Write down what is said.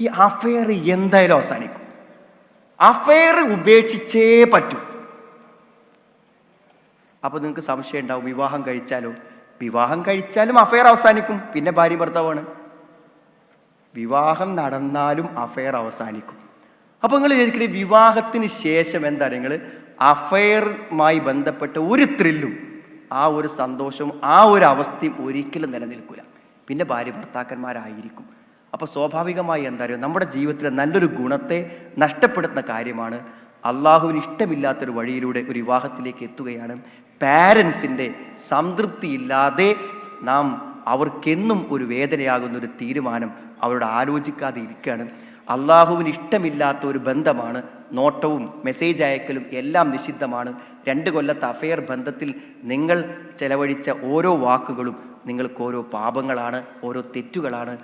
ഈ അഫെയർ എന്തായാലും അവസാനിക്കും. അഫെയർ ഉപേക്ഷിച്ചേ പറ്റൂ. അപ്പോൾ നിങ്ങൾക്ക് സംശയം ഉണ്ടാവും വിവാഹം കഴിച്ചാലോ? വിവാഹം കഴിച്ചാലും അഫെയർ അവസാനിക്കും. പിന്നെ ഭാര്യ ഭർത്താവാണ്. വിവാഹം നടന്നാലും അഫെയർ അവസാനിക്കും. അപ്പോൾ നിങ്ങൾ വിചാരിക്കണേ വിവാഹത്തിന് ശേഷം എന്താ നിങ്ങൾ അഫെയറുമായി ബന്ധപ്പെട്ട ഒരു ത്രില്ലും ആ ഒരു സന്തോഷവും ആ ഒരു അവസ്ഥയും ഒരിക്കലും നിലനിൽക്കില്ല പിന്നെ ഭാര്യ ഭർത്താക്കന്മാരായിരിക്കും. അപ്പോൾ സ്വാഭാവികമായി എന്താ പറയുക നമ്മുടെ ജീവിതത്തിലെ നല്ലൊരു ഗുണത്തെ നഷ്ടപ്പെടുത്തുന്ന കാര്യമാണ് അള്ളാഹുവിന് ഇഷ്ടമില്ലാത്തൊരു വഴിയിലൂടെ ഒരു വിവാഹത്തിലേക്ക് എത്തുകയാണ്. പാരൻസിന്റെ സംതൃപ്തിയില്ലാതെ നാം അവർക്കെന്നും ഒരു വേദനയാകുന്ന ഒരു തീരുമാനം അവരോട് ആലോചിക്കാതെ ഇരിക്കുകയാണ്. അള്ളാഹുവിന് ഇഷ്ടമില്ലാത്ത ഒരു ബന്ധമാണ് നോട്ടവും മെസ്സേജ് അയക്കലും എല്ലാം നിഷിദ്ധമാണ്. രണ്ട് കൊല്ലത്തെ അഫെയർ ബന്ധത്തിൽ നിങ്ങൾ ചെലവഴിച്ച ഓരോ വാക്കുകളും നിങ്ങൾക്ക് ഓരോ പാപങ്ങളാണ് ഓരോ തെറ്റുകളാണ്.